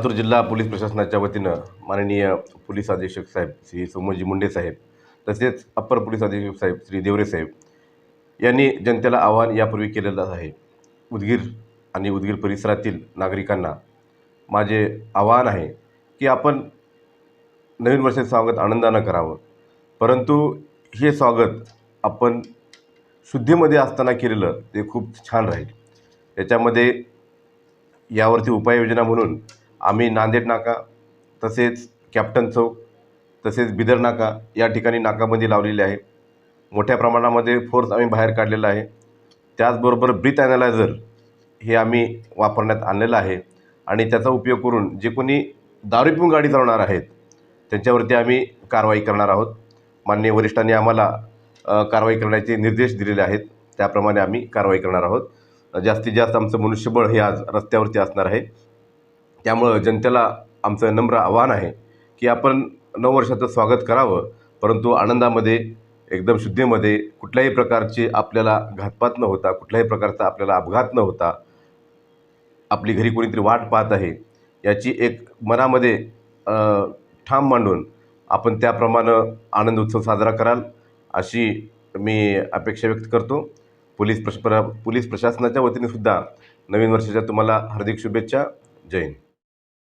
लातूर जिल्हा पोलीस प्रशासनाच्या वतीनं माननीय पोलीस अधीक्षक साहेब श्री सोमोजी मुंडे साहेब तसेच अप्पर पोलीस अधीक्षक साहेब श्री देवरे साहेब यांनी जनतेला आवाहन यापूर्वी केलेलं आहे. उदगीर आणि उदगीर परिसरातील नागरिकांना माझे आवाहन आहे की आपण नवीन वर्षाचं स्वागत आनंदानं करावं. परंतु हे स्वागत आपण शुद्धीमध्ये असताना केलेलं ते खूप छान राहील. याच्यामध्ये यावरती उपाययोजना म्हणून आम्ही नांदेड नाका तसेच कॅप्टन चौक तसेच बिदर नाका या ठिकाणी नाकाबंदी लावलेली आहे. मोठ्या प्रमाणामध्ये फोर्स आम्ही बाहेर काढलेला आहे. त्याचबरोबर ब्रीथ ॲनालायझर हे आम्ही वापरण्यात आणलेलं आहे. आणि त्याचा उपयोग करून जे कोणी दारू पिऊन गाडी चालवणार आहेत त्यांच्यावरती आम्ही कारवाई करणार आहोत. माननीय वरिष्ठांनी आम्हाला कारवाई करण्याचे निर्देश दिलेले आहेत. त्याप्रमाणे आम्ही कारवाई करणार आहोत. जास्तीत जास्त आमचं मनुष्यबळ हे आज रस्त्यावरती असणार आहे. त्यामुळं जनतेला आमचं नम्र आव्हान आहे की आपण नववर्षाचं स्वागत करावं परंतु आनंदामध्ये एकदम शुद्धीमध्ये कुठल्याही प्रकारची आपल्याला घातपात न होता कुठल्याही प्रकारचा आपल्याला अपघात न होता आपली घरी कोणीतरी वाट पाहत आहे याची एक मनामध्ये ठाम मांडून आपण त्याप्रमाणे आनंद उत्सव साजरा कराल अशी मी अपेक्षा व्यक्त करतो. पोलीस प्रश पोलीस प्रशासनाच्या वतीने सुद्धा नवीन वर्षाच्या तुम्हाला हार्दिक शुभेच्छा. जय हिंद.